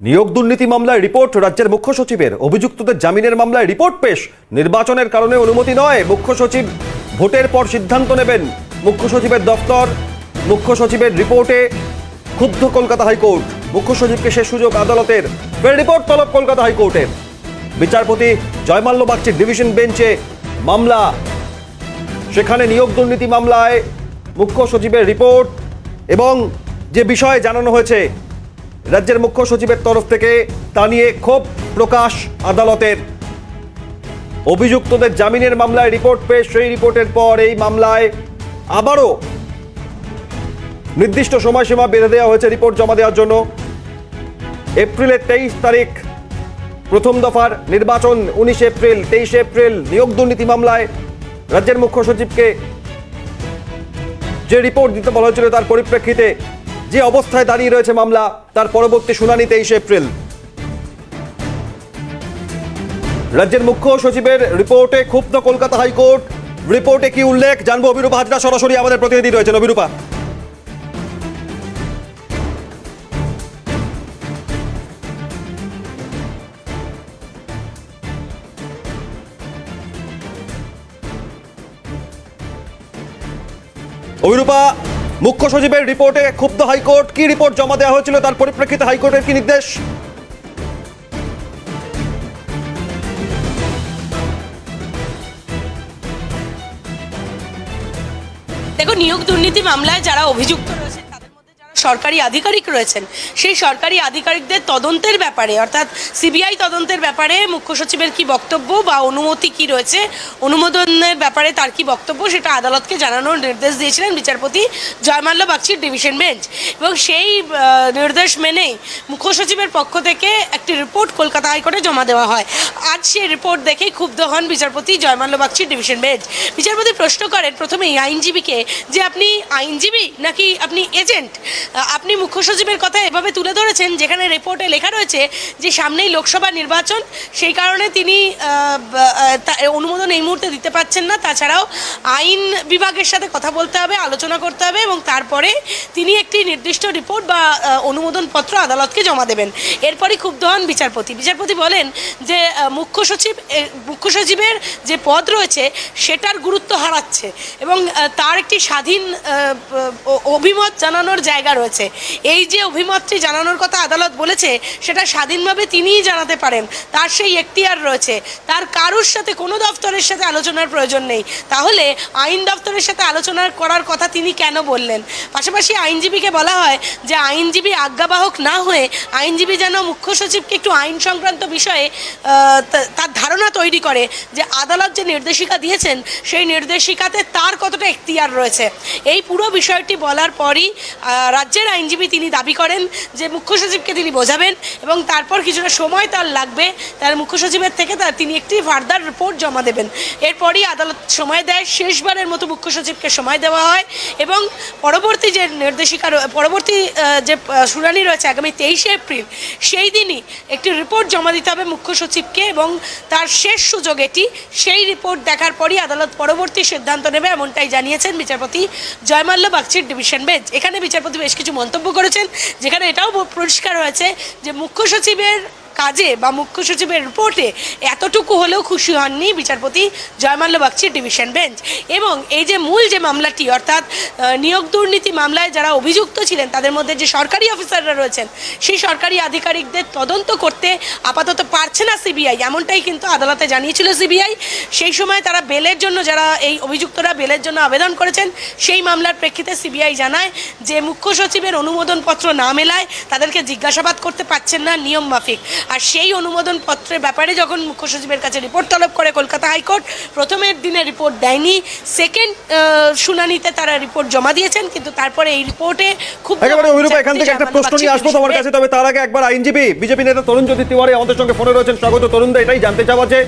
নিয়োগ দুর্নীতি মামলায় রিপোর্ট রাজ্যের মুখ্য সচিবের। অভিযুক্তদের জামিনের মামলায় রিপোর্ট পেশ। নির্বাচনের কারণে অনুমতি নয়। মুখ্য সচিব ভোটের পর সিদ্ধান্ত নেবেন। মুখ্য সচিবের দপ্তর মুখ্য সচিবের রিপোর্টে ক্ষুব্ধ কলকাতা হাইকোর্ট। মুখ্য সচিবকে সে সুযোগ আদালতের। ফের রিপোর্ট তলব কলকাতা হাইকোর্টের বিচারপতি জয়মাল্য বাগচির ডিভিশন বেঞ্চে মামলা। সেখানে নিয়োগ দুর্নীতি মামলায় মুখ্য সচিবের রিপোর্ট এবং যে বিষয়ে জানানো হয়েছে রাজ্যের মুখ্য সচিবের তরফ থেকে তা নিয়ে ক্ষোভ প্রকাশ আদালতের। অভিযুক্তদের জামিনের মামলায় রিপোর্ট পেশ সেই রিপোর্টের পর এই মামলায় আবারও নির্দিষ্ট সময়সীমা বেঁধে দেওয়া হয়েছে রিপোর্ট জমা দেওয়ার জন্য। এপ্রিলের তেইশ তারিখ, প্রথম দফার নির্বাচন, উনিশ এপ্রিল, তেইশ এপ্রিল নিয়োগ দুর্নীতি মামলায় রাজ্যের মুখ্য সচিবকে যে রিপোর্ট দিতে বলা হয়েছিল তার পরিপ্রেক্ষিতে যে অবস্থায় দাঁড়িয়ে রয়েছে মামলা, তার পরবর্তী শুনানি তেইশে এপ্রিল। রাজ্যের মুখ্য সচিবের রিপোর্টে ক্ষুব্ধ কলকাতা হাইকোর্ট। রিপোর্টে কি উল্লেখ? জানব অভিরূপা হাজরা, সরাসরি আমাদের প্রতিনিধি রয়েছেন। অভিরূপা। অভিরূপা মুখ্য সচিবের রিপোর্টে ক্ষুব্ধ হাইকোর্ট, কি রিপোর্ট জমা দেওয়া হয়েছিল, তার পরিপ্রেক্ষিতে হাইকোর্টের কি নির্দেশ? দেখো, নিয়োগ দুর্নীতি মামলায় যারা অভিযুক্ত সরকারি আধিকারিক রয়েছেন, সেই সরকারি আধিকারিকদের তদন্তের ব্যাপারে, অর্থাৎ সিবিআই তদন্তের ব্যাপারে মুখ্য সচিবের কি বক্তব্য বা অনুমতি কি রয়েছে, অনুমোদনের ব্যাপারে তার কি বক্তব্য সেটা আদালতকে জানানোর নির্দেশ দিয়েছিলেন বিচারপতি জয়মাল্য বাগচির ডিভিশন বেঞ্চ। এবং সেই নির্দেশ মেনেই মুখ্য সচিবের পক্ষ থেকে একটি রিপোর্ট কলকাতা হাইকোর্টে জমা দেওয়া হয়। আজ সেই রিপোর্ট দেখেই ক্ষুব্ধ হন বিচারপতি জয়মাল্য বাগচির ডিভিশন বেঞ্চ। বিচারপতি প্রশ্ন করেন প্রথমেই আইনজীবীকে, যে আপনি আইনজীবী নাকি আপনি এজেন্ট? আপনি মুখ্য সচিবের কথা এভাবে তুলে ধরেছেন, যেখানে রিপোর্টে লেখা রয়েছে যে সামনেই লোকসভা নির্বাচন, সেই কারণে তিনি অনুমোদন এই মুহূর্তে দিতে পারছেন না। তাছাড়াও আইন বিভাগের সাথে কথা বলতে হবে, আলোচনা করতে হবে এবং তারপরে তিনি একটি নির্দিষ্ট রিপোর্ট বা অনুমোদনপত্র আদালতকে জমা দেবেন। এরপরই ক্ষুব্ধ হন বিচারপতি। বিচারপতি বলেন যে মুখ্য সচিব মুখ্য সচিবের যে পদ রয়েছে সেটার গুরুত্ব হারাচ্ছে এবং তার একটি স্বাধীন অভিমত জানানোর জায়গা রয়েছে। এই যে অভিমতটি জানানোর কথা আদালত বলেছে, সেটা স্বাধীনভাবে তিনিই জানাতে পারেন। তার সেই এখতিয়ার রয়েছে। তার কারুর সাথে কোনো দফতরের সাথে আলোচনার প্রয়োজন নেই। তাহলে আইন দপ্তরের সাথে আলোচনা করার কথা তিনি কেন বললেন? পাশাপাশি আইনজীবীকে বলা হয় যে আইনজীবী আজ্ঞাবাহক না হয়ে আইনজীবী যেন মুখ্য সচিবকে একটু আইন সংক্রান্ত বিষয়ে তার ধারণা তৈরি করে যে আদালত যে নির্দেশিকা দিয়েছেন, সেই নির্দেশিকাতে তার কতটা এখতিয়ার রয়েছে। এই পুরো বিষয়টি বলার পরই রাজ্যের আইনজীবী তিনি দাবি করেন যে মুখ্য সচিবকে তিনি বোঝাবেন এবং তারপর কিছুটা সময় তার লাগবে, তার মুখ্য সচিবের থেকে তার তিনি একটি ফার্দার রিপোর্ট জমা দেবেন। এরপরই আদালত সময় দেয়, শেষবারের মতো মুখ্য সচিবকে সময় দেওয়া হয় এবং পরবর্তী যে নির্দেশিকা পরবর্তী যে শুনানি রয়েছে আগামী তেইশে এপ্রিল, সেই দিনই একটি রিপোর্ট জমা দিতে হবে মুখ্য সচিবকে এবং তার শেষ সুযোগ এটি। সেই রিপোর্ট দেখার পরই আদালত পরবর্তী সিদ্ধান্ত নেবে এমনটাই জানিয়েছেন বিচারপতি জয়মাল্য বাগচির ডিভিশন বেঞ্চ। এখানে বিচারপতি বেশ কিছু মন্তব্য করেছেন, যেখানে এটাও পরিষ্কার হয়েছে যে মুখ্য সচিবের কাজে বা মুখ্য সচিবের রিপোর্টে এতটুকু হলেও খুশি হননি বিচারপতি জয়মাল্য বাগচির ডিভিশন বেঞ্চ। এবং এই যে মূল যে মামলাটি, অর্থাৎ নিয়োগ দুর্নীতি মামলায় যারা অভিযুক্ত ছিলেন, তাদের মধ্যে যে সরকারি অফিসাররা রয়েছেন, সেই সরকারি আধিকারিকদের তদন্ত করতে আপাতত পারছে না সিবিআই, এমনটাই কিন্তু আদালতে জানিয়েছিল সিবিআই। সেই সময় তারা বেলের জন্য যারা এই অভিযুক্তরা বেলের জন্য আবেদন করেছেন, সেই মামলার প্রেক্ষিতে সিবিআই জানায় যে মুখ্য সচিবের অনুমোদনপত্র না মেলায় তাদেরকে জিজ্ঞাসাবাদ করতে পারছেন না নিয়ম মাফিক। আর সেই অনুমোদন পত্রের ব্যাপারে যখন মুখ্য সচিবের কাছে রিপোর্ট তলব করে কলকাতা হাইকোর্ট প্রথমের দিনে রিপোর্ট দেয়নি সেকেন্ড শুনানিতে তারা রিপোর্ট জমা দিয়েছেন কিন্তু তারপরে এই রিপোর্টে খুব একেবারে অভিরূপা এখান থেকে একটা প্রশ্ন নিয়ে আসব তোমার কাছে তবে তার আগে একবার আইনজীবী বিজেপি নেতা তরুণ জ্যোতি তিওয়ারি আমাদের সঙ্গে ফোনে রয়েছেন। স্বাগত তরুণদা এটাই জানতে চাওয়া যে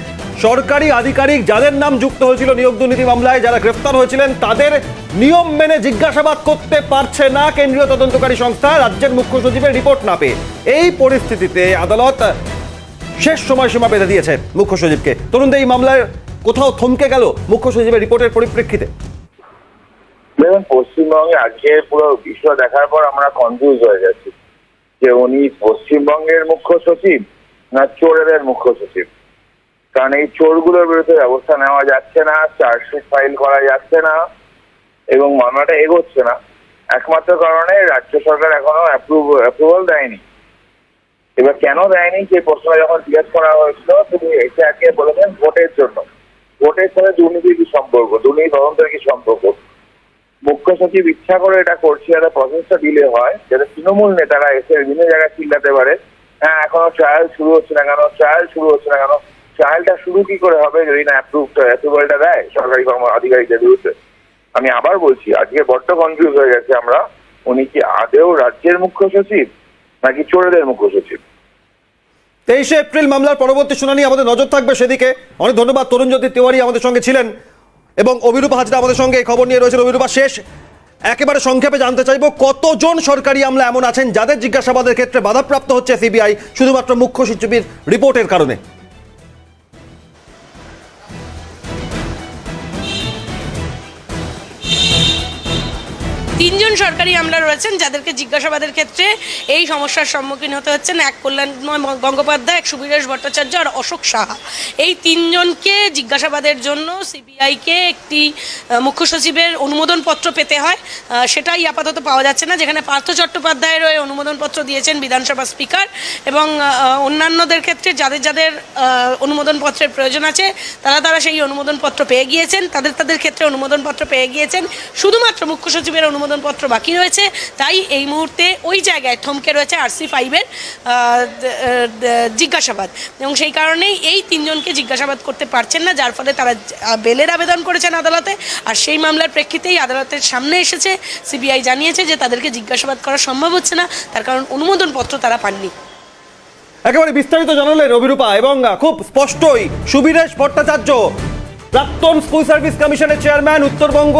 সরকারি আধিকারিক যাদের নাম যুক্ত হয়েছিল নিয়োগ দুর্নীতি মামলায় যারা গ্রেফতার হয়েছিলেন তাদের নিয়ম মেনে জিজ্ঞাসাবাদ করতে পারছে না কেন্দ্রীয় তদন্তকারী সংস্থা, রাজ্যের মুখ্য সচিবের রিপোর্ট না পেয়ে। এই পরিস্থিতিতে আদালত শেষ সময়সীমা বেঁধে দিয়েছে মুখ্য সচিবকে। তরুণদা এই মামলায় কোথাও থমকে গেল মুখ্য সচিবের রিপোর্টের পরিপ্রেক্ষিতে? পশ্চিমবঙ্গে আজকে পুরো বিষয় দেখার পর আমরা কনফিউজ হয়ে যাচ্ছি যে উনি পশ্চিমবঙ্গের মুখ্য সচিব না চোরেদের মুখ্য সচিব? কারণ এই চোরগুলোর বিরুদ্ধে ব্যবস্থা নেওয়া যাচ্ছে না চার্জশিট ফাইল করা যাচ্ছে না। এবং মামলাটা এগোচ্ছে না। একমাত্র কারণে রাজ্য সরকার এখনও অ্যাপ্রুভাল দেয়নি। এবার কেন দেয়নি? সেই প্রশ্ন যখন জিজ্ঞেস করা হয়েছিল, তিনি এসে আজকে বলেছেন ভোটের জন্য। ভোটের সাথে দুর্নীতির কি সম্পর্ক? দুর্নীতি তদন্তের কি সম্পর্ক? মুখ্য সচিব ইচ্ছা করে এটা করছে, যাতে প্রসেসটা ডিলে হয়, যাতে তৃণমূল নেতারা এসে বিভিন্ন জায়গায় চিল্লাতে পারে। হ্যাঁ এখনও ট্রায়াল শুরু হচ্ছে না কেন? ট্রায়াল শুরু হচ্ছে না কেন? ট্রায়ালটা শুরু কি করে হবে যদি না অ্যাপ্রুভ অ্যাপ্রুভালটা দেয় সরকারি কর্ম, আধিকারিকদের বিরুদ্ধে? আমি আবার বলছি, আজকে বড্ড কনফিউজ হয়ে গেছে আমরা। উনি কি আদেও রাজ্যের মুখ্য সচিব, নাকি চোরেদের মুখ্য সচিব? তেইশে এপ্রিল মামলার পরবর্তী শুনানি আমাদের নজর থাকবে সেদিকে। অনেক ধন্যবাদ, তরুণজ্যোতি তিওয়ারি আমাদের সঙ্গে ছিলেন এবং অভিরূপা হাজরা আমাদের সঙ্গে এই খবর নিয়ে রয়েছেন। অভিরূপা, শেষ। একেবারে সংক্ষেপে জানতে চাইব, কতজন সরকারি আমলা এমন আছেন যাদের জিজ্ঞাসাবাদের ক্ষেত্রে বাধাপ্রাপ্ত হচ্ছে সিবিআই, শুধুমাত্র মুখ্য সচিবের রিপোর্টের কারণে? তিনজন সরকারি আমলা রয়েছেন যাদেরকে জিজ্ঞাসাবাদের ক্ষেত্রে এই সমস্যার সম্মুখীন হতে হচ্ছেন। এক কল্যাণময় গঙ্গোপাধ্যায়, এক সুবীরেশ ভট্টাচার্য আর অশোক সাহা। এই তিনজনকে জিজ্ঞাসাবাদের জন্য সিবিআইকে একটি মুখ্য সচিবের অনুমোদনপত্র পেতে হয়। সেটাই আপাতত পাওয়া যাচ্ছে না। যেখানে পার্থ চট্টোপাধ্যায়ের ওই অনুমোদনপত্র দিয়েছেন বিধানসভা স্পিকার এবং অন্যান্যদের ক্ষেত্রে যাদের যাদের অনুমোদনপত্রের প্রয়োজন আছে, তারা তারা সেই অনুমোদনপত্র পেয়ে গিয়েছেন। তাদের তাদের ক্ষেত্রে অনুমোদনপত্র পেয়ে গিয়েছেন। শুধুমাত্র মুখ্য সচিবের অনুমোদনপত্র বাকি রয়েছে। তাই এই মুহূর্তে ওই জায়গায় থমকে রয়েছে আরসি ফাইভের জিজ্ঞাসাবাদ। এবং সেই কারণেই এই তিনজনকে জিজ্ঞাসাবাদ করতে পারছেন না, যার ফলে তারা বেলের আবেদন করেছেন আদালতে। আর সেই মামলার প্রেক্ষিতেই আদালতের সামনে এসেছে। সিবিআই জানিয়েছে যে তাদেরকে জিজ্ঞাসাবাদ করা সম্ভব হচ্ছে না, তার কারণ অনুমোদনপত্র তারা পাননি। একেবারে বিস্তারিত জানালেন অভিরূপা এবং খুব স্পষ্টই সুবীরেশ ভট্টাচার্য প্রাক্তন স্কুল সার্ভিস কমিশনের চেয়ারম্যান, উত্তরবঙ্গ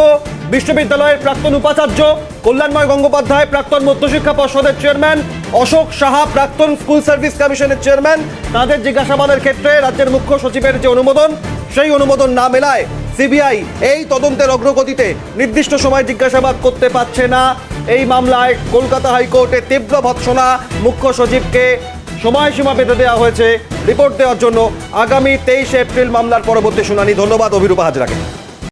বিশ্ববিদ্যালয়ের প্রাক্তন উপাচার্য, কল্যাণময় গঙ্গোপাধ্যায়, প্রাক্তন মধ্যশিক্ষা পর্ষদের চেয়ারম্যান, অশোক সাহা, প্রাক্তন স্কুল সার্ভিস কমিশনের চেয়ারম্যান। তাদের জিজ্ঞাসাবাদের ক্ষেত্রে রাজ্যের মুখ্য সচিবের যে অনুমোদন, সেই অনুমোদন না মেলায় সিবিআই এই তদন্তের অগ্রগতিতে নির্দিষ্ট সময় জিজ্ঞাসাবাদ করতে পারছে না। এই মামলায় কলকাতা হাইকোর্টে তীব্র ভৎসনা মুখ্য সচিবকে সময়সীমা বেঁধে দেওয়া হয়েছে। রিপোর্ট দেওয়ার জন্য আগামী তেইশে এপ্রিল মামলার পরবর্তী শুনানি। ধন্যবাদ, অভিরূপা হাজরাকে।